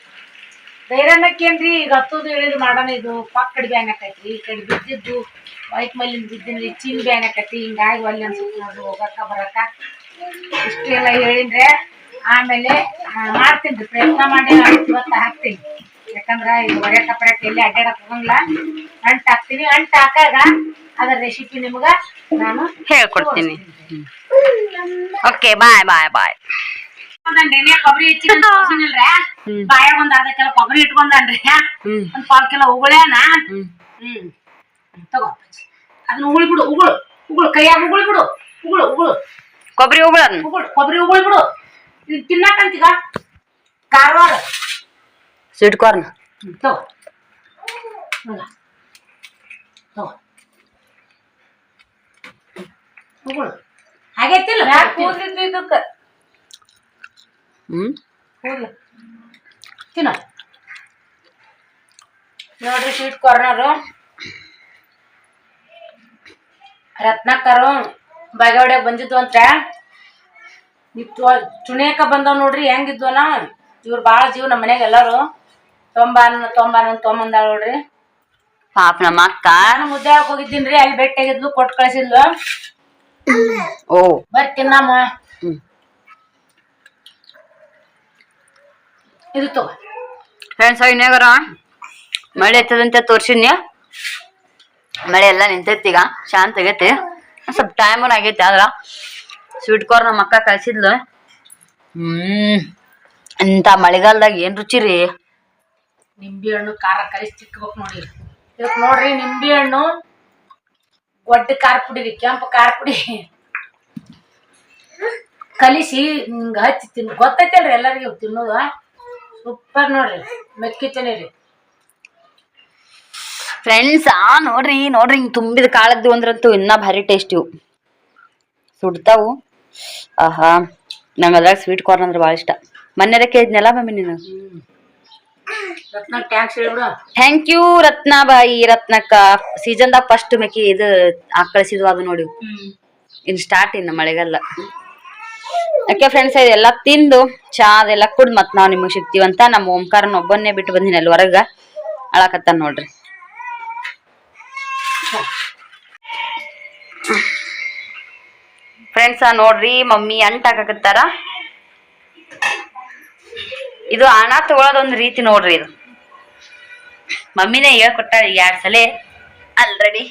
ಧೈರ್ಯನಕ್ಕೇನ್ರಿ, ಈಗ ಹತ್ತೋದು ಹೇಳಿದ್ರು ಮಾಡೋಣ ಇದು ಪಕ್ಕ ಕಡಿಮೆ ಆಕೈತ್ರಿ. ಈ ಕಡೆ ಬಿದ್ದಿದ್ದು ಬೈಕ್ ಮೇಲಿನ ಬಿದ್ದಿನ್ರಿ, ಚೀನ್ ಬ್ಯಾನ್ ಆಕೈತಿ ಹಿಂಗಾಗಿ ಅಲ್ಲಿ ಅನ್ಸುತ್ತೆ ನೋಡ್ರಿ ಹೋಗಕ್ಕ ಬರಕ್ಕ ಇಷ್ಟೆಲ್ಲ ಹೇಳಿದ್ರೆ ಆಮೇಲೆ ಮಾಡ್ತೀನಿ ಪ್ರಯತ್ನ ಮಾಡಿ ಇವತ್ತು ಹಾಕ್ತೀನಿ ಯಾಕಂದ್ರ ಇದು ಒಡೆ ಕಪ್ಪಡಕ್ ಎಲ್ಲಿ ಅಡ್ಡಾಡಕ್ ಹೋಗಂಗಿಲ್ಲ ಅಂಟ್ ಹಾಕ್ತೀನಿ ಅಂಟ್ ಹಾಕಾಗ ಅದರ ರೆಸಿಪಿ ನಿಮ್ಗ ನಾನು ಹೇಳ್ಕೊಡ್ತೀನಿ. ಓಕೆ ಬಾಯ್ ಬಾಯ್ ಬಾಯ್ ನೆನೆ ಕೊಬ್ಬರಿ ಹೆಚ್ಚಿನ ತೋರ್ಸಿನಿಲ್ರ. ಬಾಯಾಗ ಒಂದ್ ಅರ್ಧ ಕಿಲೋ ಕೊಬ್ಬರಿ ಇಟ್ಕೊಂಡನ್ರಿ. ಒಂದ್ ಪಾಲ್ ಕಿಲೋ ಉಗುಳ್ಯಾನ ಹ್ಮ್. ತಗೋ ಅದನ್ನ ಉಗುಳಿ ಬಿಡು ಉಗುಳು. ಉಗುಳು ಕೈಯಾಗ ಉಗುಳಿ ಬಿಡು. ಉಗುಳು ಉಗುಳು. ಕೊಬ್ಬರಿ ಉಗುಳು ಕೊಬ್ಬರಿ ಉಗುಳಿ ಬಿಡು. ತಿನ್ನಕಂತೀಗ. ಕಾರವಾರ. Sweet corn. ಹ್ಮ್, ತಿನ್ನ. ನೋಡ್ರಿ ಸ್ವೀಟ್ ಕಾರ್ನರು ರತ್ನಾಕರು ಬಾಗೇವಾಡ್ಯಾಗ ಬಂದಿದ್ವು ಅಂತ. ಚುಣಿಯಕ ಬಂದವ್ ನೋಡ್ರಿ ಹೆಂಗಿದ್ವನ? ಇವ್ರು ಭಾಳ ಜೀವ ನಮ್ಮ ಮನ್ಯಾಗ ಎಲ್ಲಾರು. ತೊಂಬಾನ್ ತೊಂಬಾನ ತೊಂಬಂದಾಳ ನೋಡ್ರಿ. ಪಾಪ ನಮ್ಮ ಅಕ್ಕ ನಾನು ಮುದ್ದೆ ಹಾಕ್ ಹೋಗಿದ್ದೀನ್ರಿ ಅಲ್ಲಿ ಭೇಟಿಯಾಗಿದ್ಲು ಕೊಟ್ಟು ಕಳ್ಸಿದ್ಲು. ಓ. ಬರ್ತೀನಿ ನಮ್ಮ. ಇದು ತಗೋ. ಫ್ರೆಂಡ್ಸ್ ಇನ್ನೇಗರ? ಮಳೆ ಎತ್ತದಂತೆ ತೋರ್ಸಿದ್ನಿ. ಮಳೆ ಎಲ್ಲ ನಿಂತೈತಿ ಈಗ ಶಾಂತ ಆಗೈತಿ. ಸ್ವಲ್ಪ ಟೈಮ್ ಆಗೈತಿ ಆದ್ರ ಸ್ವೀಟ್ ಕಾರ್ನ್ ನಮ್ಮ ಅಕ್ಕ ಕಳ್ಸಿದ್ಲು. ಹ್ಮ್. ಇಂಥ ಮಳೆಗಾಲದಾಗ ಏನ್ ರುಚಿ ರೀ ನಿಂಬೆ ಹಣ್ಣು ಖಾರ ಕಲಿಸಿ ತಿಕ್ಬೇಕು ನೋಡಿ. ಇದಕ್ಕೆ ನೋಡ್ರಿ ನಿಂಬೆ ಹಣ್ಣು ಒಡ್ಡ ಖಾರ ಪುಡಿ ರೀ ಕೆಂಪು ಖಾರ ಪುಡಿ. ಕಲಿಸಿ ಹಿಂಗೆ ಹಚ್ಚಿ ತಿನ್ ಗೊತ್ತೈತಲ್ರಿ ಎಲ್ಲರಿಗೂ ತಿನ್ನೋದು. ಸೂಪರ್ ನೋಡ್ರಿ ಮೆಕ್ಕಿತೇನೆ ರೀ ಫ್ರೆಂಡ್ಸ್ ಆ ನೋಡ್ರಿ ನೋಡ್ರಿ ಹಿಂಗ್ ತುಂಬಿದ ಕಾಳದ್ದು ಅಂದ್ರಂತೂ ಇನ್ನ ಭಾರಿ ಟೇಸ್ಟ್ ಇವು. ಸುಡ್ತಾವು. ಆಹಾ ನಂಗೆ ಅದ್ರಾಗ ಸ್ವೀಟ್ ಕಾರ್ನ್ ಅಂದ್ರೆ ಭಾಳ ಇಷ್ಟ. ಮೊನ್ನೆದಕ್ಕೆ ಕೇಳಿದ್ನಲ್ಲ ಮಮ್ಮಿ ನೀನು? ಥ್ಯಾಂಕ್ ಯು ರತ್ನಾಬಾಯಿ ರತ್ನಕ್ಕ. ಸೀಸನ್ದಾಗ ಫಸ್ಟ್ ಮೆಕ್ಕಿ ಇದು ಆ ಕಳಿಸಿದ್ವು ಅದು ನೋಡಿ. ಇನ್ ಸ್ಟಾರ್ಟ್ ಇನ್ನು ಮಳೆಗಾಲ. ಯಾಕೆ ಫ್ರೆಂಡ್ಸ್ ಇದೆಲ್ಲ ತಿಂದು ಚಾ ಅದೆಲ್ಲ ಕುಡ್ದು ಮತ್ ನಾವ್ ನಿಮಗ್ ಸಿಗ್ತೀವಂತ ನಮ್ಮ ಓಂಕಾರನ ಒಬ್ಬನ್ನೇ ಬಿಟ್ಟು ಬಂದಿನಿ ಅಲ್ಲಿ ಹೊರಗ. ಅಳಕತ್ತಾನ ನೋಡ್ರಿ. ಫ್ರೆಂಡ್ಸ್ ನೋಡ್ರಿ ಮಮ್ಮಿ ಅಂಟ್ ಹಾಕಕತ್ತಾರ. ಇದು ಹಣ ತಗೊಳೋದೊಂದ್ ರೀತಿ ನೋಡ್ರಿ ಇದು. ಮಮ್ಮಿನೇ ಹೇಳ್ಕೊಟ್ಟಾಳ ಎರಡು ಸಲ. ಆಲ್ರೆಡಿ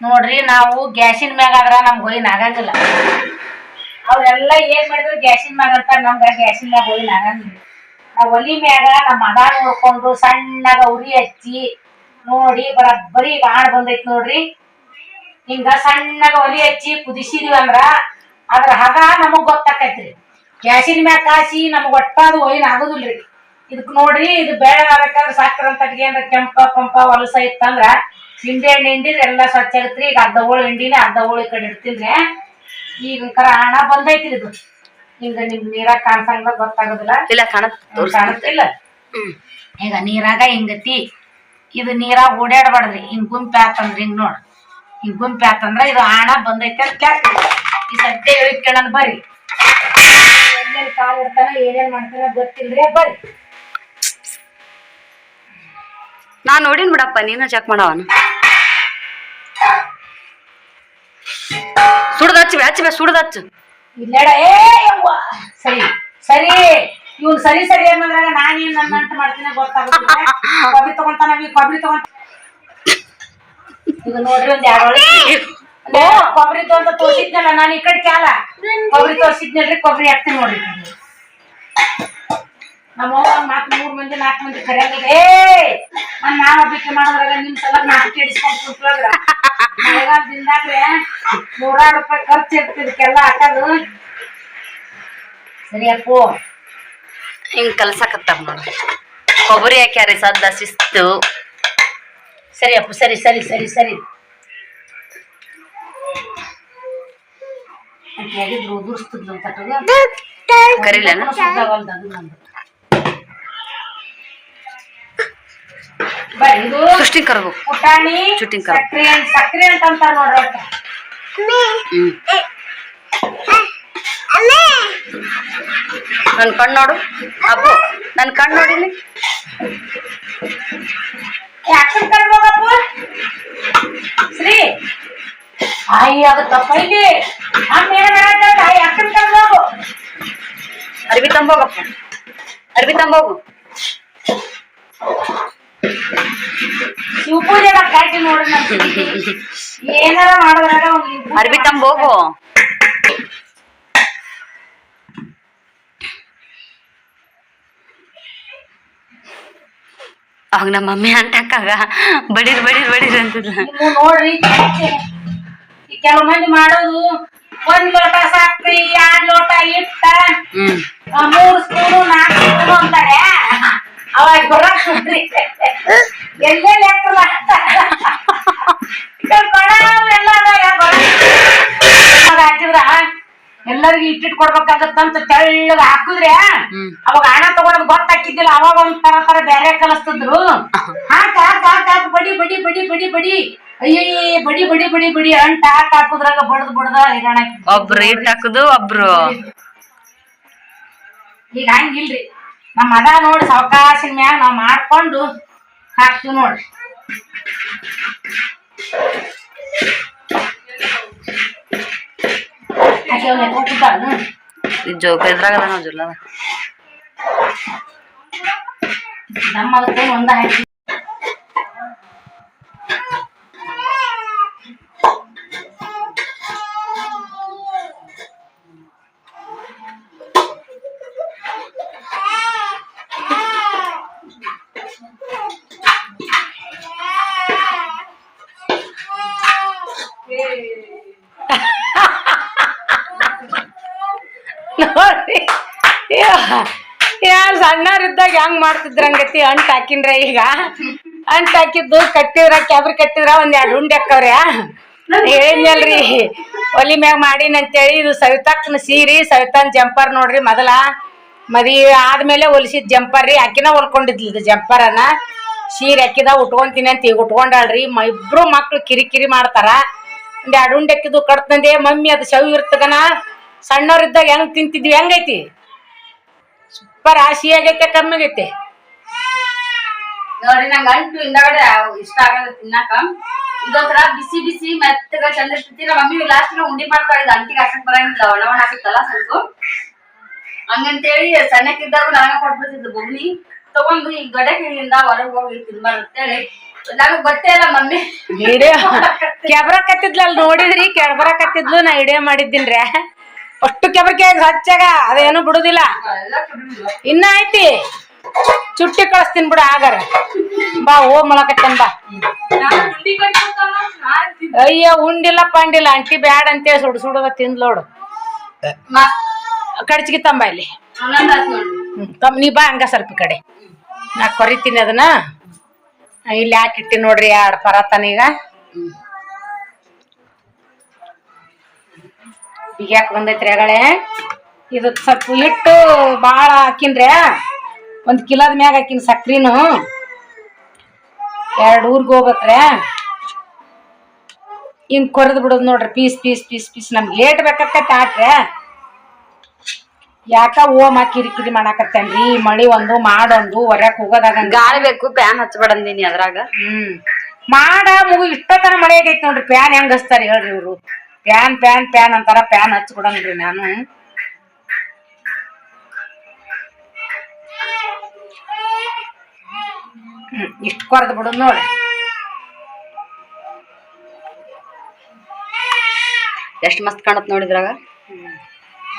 ನೋಡ್ರಿ ನಾವು ಗ್ಯಾಸಿನ ಮ್ಯಾಗ ಆದ್ರ ನಮ್ಗೆ ಹೋಯಿನ ಆಗಂಗಿಲ್ಲ. ಅವ್ರೆಲ್ಲ ಏನ್ ಮಾಡಿದ್ರು ಗ್ಯಾಸಿನ ಮ್ಯಾಗ ಅಂತ ನಮ್ಗ ಗ್ಯಾಸಿನ ಮ್ಯಾಗ ಹೋಯಿನ ಆಗಂಗಿಲ್ಲ. ನಾವು ಒಲಿ ಮ್ಯಾಗ ನಮ್ಮ ಮಗ ನೋಡ್ಕೊಂಡು ಸಣ್ಣಗ ಉರಿ ಹಚ್ಚಿ ನೋಡಿ ಬರಬ್ಬರಿ ಬಾಣ್ ಬಂದೈತಿ ನೋಡ್ರಿ. ಹಿಂಗ ಸಣ್ಣಗ ಒಲಿ ಹಚ್ಚಿ ಕುದಿಸಿದೀವಿ ಅಂದ್ರ ಅದ್ರ ಹಗ ನಮಗ್ ಗೊತ್ತಾಕೈತ್ರಿ. ಗ್ಯಾಸಿನ ಮ್ಯಾಗ ಕಾಸಿ ನಮಗ್ ಒಟ್ಟಾದು ಹೋಯಿನ ಆಗುದಿಲ್ರಿ. ಇದಕ್ ನೋಡ್ರಿ ಇದು ಬೇಡ ಆಗ್ಬೇಕಾದ್ರೆ ಸಾಕ್ರ ಅಂತ ಅಡ್ಗೆ ಏನ್ರ ಕೆಂಪ ಪಂಪ ಹೊಲಸ ಇತ್ತಂದ್ರ ಹಿಂಡಿ ಹಣ್ಣು ಹಿಂಡಿದ್ರೆ ಎಲ್ಲ ಸ್ವಚ್ಛ ಆಗತ್ರಿ. ಈಗ ಅರ್ಧ ಹೋಳು ಹಿಂಡಿನ ಅರ್ಧ ಹೋಳು ಈ ಕಡೆ ಇಡ್ತಿದ್ರೆ ಈಗ ಕರ ಹಣ ಬಂದೈತಿ ಇದು. ಹಿಂಗ ನಿಮ್ ನೀರಾಗ ಕಾಣ್ಸಂಗ ಗೊತ್ತಾಗೋದಿಲ್ಲ. ಇಲ್ಲ ಕಾಣತ್ ಹ್ಮ್, ಕಾಣುತ್ತಿಲ್ಲ. ಈಗ ನೀರಾಗ ಹಿಂಗತಿ? ಇದು ನೀರಾಗ ಓಡಾಡಬಾರ್ದ್ರಿ ಹಿಂಗ್ ಗುಂಪಿ ಆತಂದ್ರ ಹಿಂಗ್ ನೋಡ್. ಹಿಂಗ್ ಗುಂಪಿ ಆತಂದ್ರ ಇದು ಹಣ ಬಂದೈತೆ ಅಂತ ಕೇಳ್ತೀವಿ. ಈ ಸದ್ಯ ಹೇಳಿಕೊಳ್ಳೋಣ ಬರ್ರಿ. ಎಲ್ಲೆಲ್ಲಿ ಕಾಲ್ ಇಡ್ತಾನ ಏನೇನ್ ಮಾಡ್ತಾನ ಗೊತ್ತಿಲ್ರಿ ಬರ್ರಿ. ನಾ ನೋಡಿನ್ ಬಿಡಪ್ಪ ನೀನು ಚೆಕ್ ಮಾಡವನು. ಹಚ್ಚಿ ಹಚ್ಚ ಸುಡ್ದು ಹಚ್ಚು ಇಲ್ಲೇಡ ಏ ಯವ್ವ ಸರಿ ಸರಿ. ಇವ್ನು ಸರಿ ಸರಿ ಅನ್ನೋದ್ರಾಗ ನಾನೇನ್ ನನ್ನ ಅಂತ ಮಾಡ್ತೀನಿ ಗೊತ್ತಾಗುತ್ತೆ ಕೊಬ್ಬರಿ ತಗೊಂತಾನ ಕೊಬ್ಬರಿ ತಗೊಂತ ಇದು ನೋಡ್ರಿ ಒಂದ್ ಎರಡು ಕೊಬ್ಬರಿ ಅಂತ ತೋರಿಸಿದ್ನಲ್ಲ ನಾನು ಈ ಕಡೆ ಕ್ಯಾಲ. ಕೊಬ್ಬರಿ ತೋರಿಸಿದ್ನಲ್ರಿ ಕೊಬ್ಬರಿ ಹಾಕ್ತೀನಿ ನೋಡ್ರಿ ನಮ್ಮ ಮಾತು ಮೂರ್ ಮಂದಿ ನಾಲ್ಕು ಮಂದಿ ಕರೆಯಾಗ ಏ ನಾನ್ ನಾ ಅಭಿಕೆ ಮಾಡೋದ್ರಾಗ ನಿಮ್ ಸಲ ನಾಲ್ಕು ಕೇಳಿಸ್ಕೊಂಡು ಕುಂತ್ರಾಗ ಮಳೆಗಾಲದಿಂದಾಗ್ರೆ ನೂರಾರು ರೂಪಾಯಿ ಖರ್ಚು ಇರ್ತಿದಕ್ಕೆಲ್ಲ ಹಾಕೋದು. ಸರಿಯಪ್ಪ ಹಿಂಗ್ ಕಲ್ಸಕತ್ತಾರ ನೋಡ್ರಿ ಕೊಬ್ಬರಿ ಹಾಕ್ಯಾರಿ ಸದ್ದ ಶಿಸ್ತು. ಸರಿ ಅಪ್ಪು ಸರಿ ಸರಿ ಸರಿ ಸರಿ. ಕರಿಲೇನ? ಸೃಷ್ಟಿ ಕರ್ಗು. ಪುಟಾಣಿ ಚುಟ್ಟಿಂಗ್ ಕರ. ಸಕ್ರಿ ಅಂತ ಸಕ್ರಿ ಅಂತ ಅಂತಾರ ನೋಡ್ರಿ ನನ್ನ ಕಣ್ಣು ನನ್ ಕಣ್ ನೋಡು. ಅಪ್ಪು ನನ್ನ ಕಣ್ ನೋಡಿಲಿ ಯಾಕೆ ಹೋಗಪ್ಪು. ಶ್ರೀ ಅಯ್ಯ ಅದು ಅಮ್ಮ ತಂಬೋಗಪ್ಪ ಅರ್ಬಿ ತಂಬೋಗು ಶಿವಪೂಜೆಗ ಕಟ್ಟಿ ನೋಡ್ರಿ ಏನಾರ ಮಾಡೋದ್ರಾಗ ಅರ್ಬಿ ತಂಬೋಗು ಅವಾಗ ನಮ್ಮ ಮಮ್ಮಿ ಅಂತಕ್ಕಾಗ ಬಡೀರ್ ಬಡೀರ್ ಬಡೀರ್ ನೀವು ನೋಡ್ರಿ. ಕೆಲವು ಮಂದಿ ಮಾಡೋದು ಒಂದ್ ಲೋಟ ಸಕ್ರಿ ಎರಡ್ ಲೋಟ ಇಟ್ಟ ಮೂರ್ ಸ್ಪೂನು ನಾಲ್ಕು ಸ್ಪೂನು ಅಂತಾರೆ. ಅವಾಗ ಬರ್ರಿ ಎಲ್ಲೇ ಲೆಕ್ಕಲ್ಲ ಎಲ್ಲ ಹಾಕಿದ್ರ? ಎಲ್ಲರಿಗೂ ಇಟ್ಟಿಟ್ ಕೊಡ್ಬೇಕಾಗತ್ತಂತ ತೆಳ್ಳಗ ಹಾಕಿದ್ರೆ. ಅವಾಗ ಹಣ ತಗೊಳೋದು ಗೊತ್ತಾಕಿದ್ದಿಲ್ಲ ಅವಾಗ ಒಂದ್ ತರ ತರ ಬೇರೆ ಕಲಿಸ್ತಿದ್ರು. ಹಾಕ ಹಾಕ ಹಾಕ ಹಾಕ ಬಡಿ ಬಡಿ ಬಡಿ ಬಡಿ ಬಡಿ. ಅಯ್ಯಯ್ಯ ಬಡಿ ಬಡಿ ಬಡಿ ಬಡಿ ಅಂಟ ಹಾಕ ಹಾಕುದ್ರಾಗ ಬಡದ್ ಬಡ್ದ ಹೈರಾಣ ಒಬ್ರು ಇಟ್ ಹಾಕುದು ಒಬ್ರು. ಈಗ ಹಂಗಿಲ್ರಿ. ನಮ್ಮ ಮಗ ನೋಡಿ ಸಾವಕಾಶ ಮ್ಯಾಗ ನಾವ್ ಮಾಡ್ಕೊಂಡು ಹಾಕ್ತಿವಿ ನೋಡ್ರಿ. ಹಾಕಿ ಕೊಟ್ಟಿದ್ದಾಳ ಜೋ ಬೆದ್ರಾಗದ ನಾವು ಜುಲ್ಲದ ನಮ್ಮ ಅದಕ್ಕೆ ಒಂದ ಹಾಕಿ ಯಾರು ಸಣ್ಣವ್ರಿದ್ದಾಗ ಹೆಂಗ್ ಮಾಡ್ತಿದ್ರ ಹಂಗತಿ? ಅಂಟ್ ಹಾಕಿನ್ರ ಈಗ. ಅಂಟ್ ಹಾಕಿದ್ದು ಕಟ್ಟಿದ್ರ ಕ್ಯಾಬ್ರಿ ಕಟ್ಟಿದ್ರ ಒಂದ್ ಎರಡು ಉಂಡೆ ಹಾಕವ್ರೆ. ಹೇಳಿದ್ನಲ್ರಿ. ಒಲಿ ಮ್ಯಾಗ ಮಾಡಿನ ಅಂತೇಳಿ ಇದು ಸವಿತಾಕ್ನ ಸೀರಿ, ಸವಿತಾನ್ ಜಂಪರ್ ನೋಡ್ರಿ ಮೊದಲ. ಮದಿ ಆದ್ಮೇಲೆ ಹೊಲಿಸಿದ್ ಜಂಪರ್ ರೀ. ಅಕ್ಕಿನ ಹೊಲ್ಕೊಂಡಿದ್ಲಿ ಇದು ಜಂಪರನ. ಸೀರೆ ಅಕ್ಕಿದ ಉಟ್ಕೊಂತೀನಿ ಅಂತ ಈಗ ಉಟ್ಕೊಂಡಾಳ್ರಿ. ಮ ಇಬ್ರು ಮಕ್ಳು ಕಿರಿಕಿರಿ ಮಾಡ್ತಾರ. ಒಂದ್ ಎರಡು ಉಂಡೆ ಹಾಕಿದ್ದು ಕಟ್ತಂದೆ ಮಮ್ಮಿ ಅದು ಶವ್ ಇರ್ತಗನ ಸಣ್ಣವ್ರಿದ್ದಾಗ ಹೆಂಗ್ ತಿಂತಿದ್ವಿ, ಹೆಂಗೈತಿ? ಸೂಪರ್ ಆಸಿ ಆಗೈತೆ ಕಮ್ಮಿ ಆಗೈತೆ ನೋಡ್ರಿ ನಂಗ ಅಂಟು ಹಿಂದಾಗಡೆ ಇಷ್ಟ ಆಗಲ್ಲ ತಿನ್ನಕ. ಇದೊಂಥರ ಬಿಸಿ ಬಿಸಿ ಮೆತ್ತಗ ಚಂದ ಇರ್ತೈತಿ ನಮ್ಮ ಮಮ್ಮಿ ಲಾಸ್ಟ್ ಉಂಡಿ ಮಾಡ್ತಾಳೆ ಇದು ಅಂಟಿಗೆ ಹಾಕಕ್ ಬರಂಗಿಲ್ಲ ಒಣ ಒಣ ಹಾಕತ್ತಲ್ಲ ಸ್ವಲ್ಪ. ಹಂಗಂತೇಳಿ ಸಣ್ಣಕ್ಕಿದ್ದಾಗ ನನಗ ಕೊಟ್ಬಿಡ್ತಿದ್ದು ಬೊಗ್ನಿ. ತಗೊಂಡು ಈ ಗಡಕೆಯಿಂದ ಹೊರಗೆ ಹೋಗಿ ತಿನ್ಬಾರ್ದು ಅಂತೇಳಿ ನನಗ್ ಗೊತ್ತೇ ಇಲ್ಲ ಮಮ್ಮಿ. ವಿಡಿಯೋ ಕೆಬ್ರಕತ್ತಿದ್ಲ ಅಲ್ಲಿ ನೋಡಿದ್ರಿ ಕೆಬ್ರಕತ್ತಿದ್ಲು ನಾ ಇಡೇ ಮಾಡಿದ್ದೀನ್ರಿ. ಅಷ್ಟು ಕೆಬರಿಕೆ ಹಚ್ಚಾಗ ಅದೇನು ಬಿಡುದಿಲ್ಲ. ಇನ್ನ ಐತಿ. ಚುಟ್ಟಿ ಕಳಿಸ್ತೀನಿ ಬಿಡು ಆಗಾರ ಬಾ ಹೋಗ್ ಮಲಕತ್ತನ್ ಬಾ. ಅಯ್ಯೋ ಉಂಡಿಲ್ಲ ಪಂಡಿಲ್ಲ ಅಂಟಿ ಬ್ಯಾಡ ಅಂತೇಳಿ ಸುಡು ಸುಡುದ ತಿಂದ್ಲೋಡು ಕಡ್ಚಿಗೆ ತಂಬ ಇಲ್ಲಿ. ಹ್ಮ್ ನೀ ಬಾ ಹಂಗ ಸ್ವಲ್ಪ ಕಡೆ. ನಾ ಕೊರಿತೀನಿ ಅದನ್ನ. ಇಲ್ಲಿ ಯಾಕೆ ಇಟ್ಟಿ ನೋಡ್ರಿ ಎರಡು ಪರತನ ಈಗ ಯಾಕೆ ಬಂದೈತ್ರಿ ಅಗಳೆ ಇದು ಸ್ವಲ್ಪ ಹಿಟ್ಟು ಭಾಳ ಹಾಕಿನ್ರೆ. ಒಂದು ಕಿಲೋದ ಮ್ಯಾಗ ಹಾಕಿನ ಸಕ್ರಿನು. ಎರಡು ಊರಿಗೆ ಹೋಗ್ಬೇಕ್ರೆ. ಹಿಂಗ್ ಕೊರೆದು ಬಿಡೋದು ನೋಡ್ರಿ ಪೀಸ್ ಪೀಸ್ ಪೀಸ್ ಪೀಸ್. ನಮ್ಗೆ ಲೇಟ್ ಬೇಕಾಕತ್ತೆ ಆಟ್ರೆ. ಯಾಕ ಓಮ ಕಿರಿಕಿರಿ ಮಾಡಾಕತ್ತೇನ್ರಿ? ಮಳಿ ಒಂದು ಮಾಡೊಂದು ಹೊರಕ್ ಹೋಗೋದಾಗ ಗಾಳಿ ಬೇಕು ಪ್ಯಾನ್ ಹಚ್ಬೇಡಂದೀನಿ ಅದ್ರಾಗ. ಹ್ಮ್. ಮಾಡ ಮುಗು ಇಷ್ಟತನ ಮಳೆ ಆಗೈತಿ ನೋಡ್ರಿ. ಪ್ಯಾನ್ ಹೆಂಗ್ ಹಚ್ತಾರೆ ಹೇಳ್ರಿ ಇವ್ರು. ಪ್ಯಾನ್ ಪ್ಯಾನ್ ಪ್ಯಾನ್ ಅಂತಾರ ಪ್ಯಾನ್ ಹಚ್ಕೊಡಂಗ್ರಿ ನಾನು. ಇಷ್ಟು ಕೊರ್ದು ಬಿಡುದು ನೋಡಿ. ಎಷ್ಟು ಮಸ್ತ್ ಕಾಣತ್ ನೋಡಿದ್ರಾಗ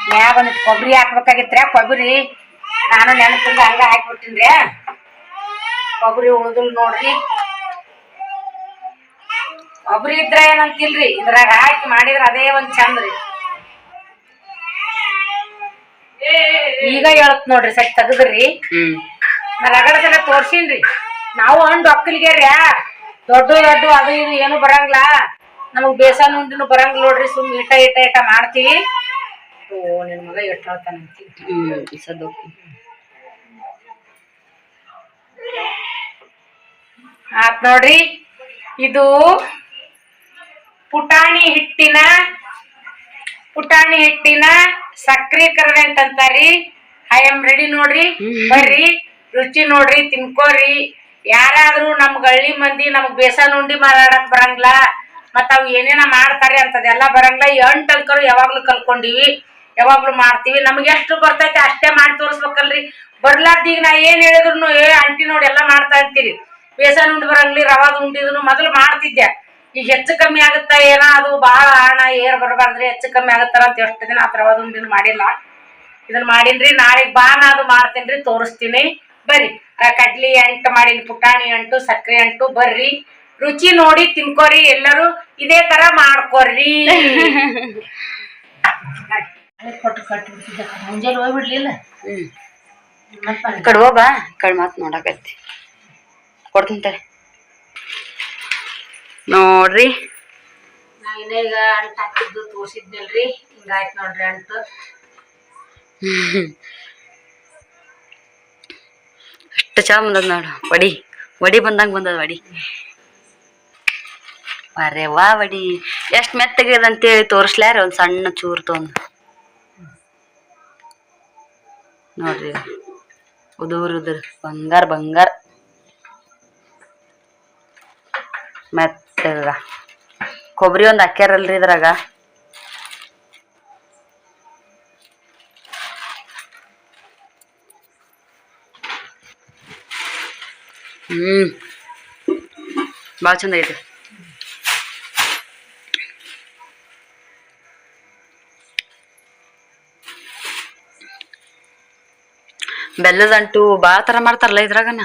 ಮ್ಯಾಗ ಒಂದು ಕೊಬ್ಬರಿ ಹಾಕ್ಬೇಕಾಗಿತ್ರ್ಯಾ ಕೊಬ್ಬರಿ ನಾನು ನೆನಪಿಂದ ಹಂಗ ಹಾಕ್ಬಿಟ್ಟಿನ್ರಿ. ಕೊಬ್ಬರಿ ಉಳಿದ್ರು ನೋಡ್ರಿ. ಕೊಬ್ಬರಿ ಇದ್ರ ಏನಂತಿಲ್ರಿ? ಇದ್ರಾಗ ಹಾಕಿ ಮಾಡಿದ್ರ ಅದೇ ಒಂದ್ ಚಂದ್ರಿ. ಈಗ ಹೇಳತ್ ನೋಡ್ರಿ ಸಟ್ ತೆಗದ್ರಿ. ನಾ ರಗಡ ಸಲ ತೋರ್ಸಿನ್ರಿ. ನಾವು ಹಣ್ಣು ಒಕ್ಕಲಿಗೆ ರೀ ದೊಡ್ಡ ದೊಡ್ಡ ಅದು ಇದು ಏನು ಬರಂಗಿಲ್ಲ ನಮಗ್ ಬೇಸನ್ ಉಂಡಿನ ಬರಂಗಿಲ್ಲ ನೋಡ್ರಿ ಸುಮ್ ಇಟ ಇಟ ಇಟ ಮಾಡ್ತೀವಿ. ಓ ನಿನ್ ಮಗ ಎಷ್ಟು ಸದ್ದು ಆತ್ ನೋಡ್ರಿ ಇದು ಪುಟಾಣಿ ಹಿಟ್ಟಿನ ಪುಟಾಣಿ ಹಿಟ್ಟಿನ ಸಕ್ರಿ ಕರಡೆ ಅಂತಾರಿ ಐ ಆಮ್ ರೆಡಿ ನೋಡ್ರಿ? ಬರ್ರಿ, ರುಚಿ ನೋಡ್ರಿ, ತಿನ್ಕೋರಿ. ಯಾರಾದ್ರೂ ನಮ್ ಹಳ್ಳಿ ಮಂದಿ ನಮಗ್ ಬೇಸನ್ ಉಂಡಿ ಮಾರಾಡಕ್ ಬರಂಗಿಲ್ಲ ಮತ್ತ ಅವ್ ಏನೇನ ಮಾಡ್ತಾರೆ ಅಂತದೆಲ್ಲ ಬರಂಗಿಲ್ಲ ಈ ಹಣ್ಣ್ ತಲ್ಕರು ಯಾವಾಗ್ಲೂ ಕಲ್ಕೊಂಡಿವಿ, ಯಾವಾಗ್ಲೂ ಮಾಡ್ತೀವಿ. ನಮ್ಗೆ ಎಷ್ಟು ಬರ್ತೈತೆ ಅಷ್ಟೇ ಮಾಡಿ ತೋರಿಸ್ಬೇಕಲ್ರಿ. ಬರ್ಲಾರ್ದೀಗ ನಾ ಏನ್ ಹೇಳಿದ್ರು ಏ ಅಂಟಿ ನೋಡಿ ಎಲ್ಲಾ ಮಾಡ್ತಾ ಇರ್ತೀರಿ. ಬೇಸನ್ ಉಂಡಿ ಬರಂಗ್ಲಿ, ರವಾದ ಉಂಡಿದ್ರು ಮೊದಲು ಮಾಡ್ತಿದ್ದೆ. ಈಗ ಹೆಚ್ಚು ಕಮ್ಮಿ ಆಗುತ್ತಾ ಏನೋ? ಅದು ಬಹಳ ಹಣ ಏರ್ ಬರಬಾರ್ದ್ರಿ ಹೆಚ್ಚು ಕಮ್ಮಿ ಆಗುತ್ತಾರ ಅಂತ ಎಷ್ಟು ದಿನ ಆತರ ಒಂದಿನ ಮಾಡಿಲ್ಲ. ಇದನ್ನ ಮಾಡೀನ್ರಿ ನಾಳೆಗ್ ಬಾ ನಾ ಅದು ಮಾಡ್ತೇನ್ರಿ ತೋರಿಸ್ತೀನಿ. ಬರ್ರಿ ಆ ಕಡ್ಲಿ ಅಂಟು ಮಾಡೀನಿ ಪುಟಾಣಿ ಅಂಟು ಸಕ್ಕರೆ ಅಂಟು ಬರ್ರಿ. ರುಚಿ ನೋಡಿ ತಿನ್ಕೋರಿ ಎಲ್ಲರೂ ಇದೇ ತರ ಮಾಡ್ಕೋರಿ ಕೊಟ್ಟು ಮುಂಜಾನೆ ಹೋಗ್ಬಿಡ್ಲಿಲ್ಲ. ಹೋಗ ಕಡೆ ಮಾತ್ ನೋಡಕತ್ತಿ. ಕೊಡ್ತೀನಿ ನೋಡ್ರಿ. ಈಗ ಅಂಟ ಹಾಕಿದ್ದು ತೋರಿಸಿದ್ನಲ್ರಿ. ಹಿಂಗಾಯ್ತು ನೋಡ್ರಿ ಅಂಟು. ಅಷ್ಟು ಚಾ ಬಂದದ ನೋಡು. ವಡಿ. ವಡಿ ಬಂದಂಗ ಬಂದದ ವಡಿ. ಅರೆ ವಾ ವಡಿ. ಎಷ್ಟ್ ಮೆತ್ತಗಿದೆ ಅಂತೇಳಿ ತೋರಿಸ್ಲ್ಯಾರ ಒಂದು ಸಣ್ಣ ಚೂರು ತೊಂದು. ನೋಡ್ರಿ. ಉದುರು ಉದುರ್ ಬಂಗಾರ ಬಂಗಾರ. ಮೆತ್ತಗ ಕೊಬ್ಬರಿ ಒಂದ್ ಹಾಕ್ಯಾರಲ್ರಿ ಇದ್ರಾಗ? ಹ್ಮ್. ಭಾಳ ಚಂದ ಐತೆ ಬೆಲ್ಲದಂಟು ಭಾಳ ಥರ ಮಾಡ್ತಾರಲ್ಲ ಇದ್ರಾಗನ?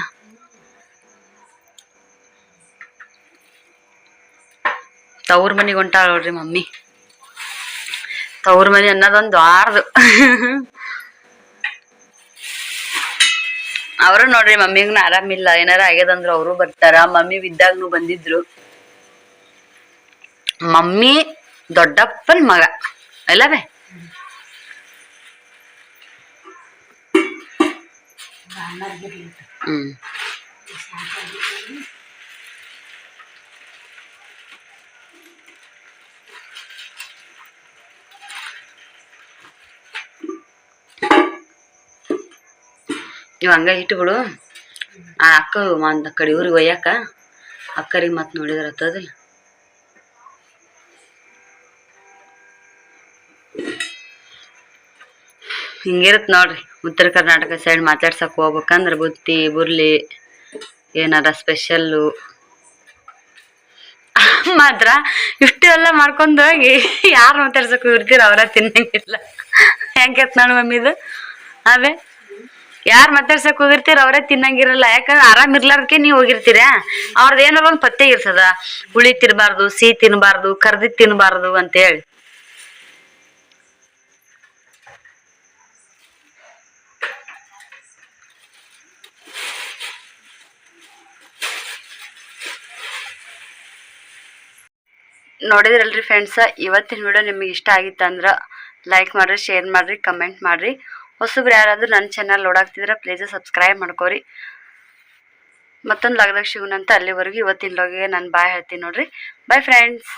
ತವ್ರ ಮನೆಗೆ ಹೊಂಟಾಳ ನೋಡ್ರಿ ಮಮ್ಮಿ. ತವ್ರ ಮನೆ ಅನ್ನೋದೊಂದು ಆರ್ದು ಅವರು ನೋಡ್ರಿ ಮಮ್ಮಿಗ್ನ ಆರಾಮಿಲ್ಲ ಏನಾರ ಆಗ್ಯದಂದ್ರ ಅವರು ಬರ್ತಾರ. ಮಮ್ಮಿ ಬಿದ್ದಾಗ್ನು ಬಂದಿದ್ರು. ಮಮ್ಮಿ ದೊಡ್ಡಪ್ಪನ ಮಗ. ಅಲ್ಲವೇ ಹ್ಮ್. ಇವ್ ಹಂಗ ಇಟ್ಟು ಬಿಡು ಆ ಅಕ್ಕ ಒಂದ್ ಕಡೆ ಊರಿಗೆ ಒಯ್ಯಾಕ ಅಕ್ಕರಿಗೆ ಮತ್ತೆ ನೋಡಿದ್ರ ಹತ್ತದಿಲ್ಲ ಹಿಂಗಿರತ್ ನೋಡ್ರಿ. ಉತ್ತರ ಕರ್ನಾಟಕ ಸೈಡ್ ಮಾತಾಡ್ಸಕ್ ಹೋಗ್ಬೇಕಂದ್ರೆ ಬುತ್ತಿ, ಬುರ್ಲಿ, ಏನಾರ ಸ್ಪೆಷಲ್ಲು ಮಾತ್ರ ಇಷ್ಟೆಲ್ಲ ಮಾಡ್ಕೊಂಡು ಹೋಗಿ ಯಾರು ಮಾತಾಡ್ಸಕ್ ಇರ್ತೀರ ಅವರ ತಿನ್ನಂಗಿಲ್ಲ ಹೆಂಗೆ ನೋಡು ಮಮ್ಮಿದು ಅವೇ ಯಾರು ಮಾತಾಡ್ಸಕ್ ಹೋಗಿರ್ತೀರ ಅವರೇ ತಿನ್ನಂಗಿರಲ್ಲ. ಯಾಕಂದ್ರೆ ಆರಾಮ್ ಇರ್ಲಾರ್ದಕ್ಕೆ ನೀವು ಹೋಗಿರ್ತೀರ? ಅವ್ರದ್ದು ಏನಾರ ಒಂದು ಪತ್ತೆ ಇರ್ತದ. ಹುಳಿ ತಿನ್ಬಾರ್ದು, ಸಿಹಿ ತಿನ್ಬಾರ್ದು ಕರ್ದಿ ತಿನ್ಬಾರ್ದು ಅಂತೇಳಿ ನೋಡಿದ್ರಲ್ರಿ ಫ್ರೆಂಡ್ಸ ಇವತ್ತಿನ ವಿಡಿಯೋ ನಿಮಗೆ ಇಷ್ಟ ಆಗಿತ್ತಂದ್ರೆ ಲೈಕ್ ಮಾಡ್ರಿ ಶೇರ್ ಮಾಡ್ರಿ ಕಮೆಂಟ್ ಮಾಡ್ರಿ. ಹೊಸಬ್ರು ಯಾರಾದರೂ ನನ್ನ ಚಾನಲ್ ನೋಡಾಕ್ತಿದ್ರೆ ಪ್ಲೀಸ್ ಸಬ್ಸ್ಕ್ರೈಬ್ ಮಾಡ್ಕೋರಿ. ಮತ್ತೊಂದು ಲಗ್ದಾಗ ಸಿಗೋಣಂತ ಅಲ್ಲಿವರೆಗೂ ಇವತ್ತಿನ ಲಗ್ಗೆ ನಾನು ಬಾಯ್ ಹೇಳ್ತೀನಿ ನೋಡ್ರಿ. Bye friends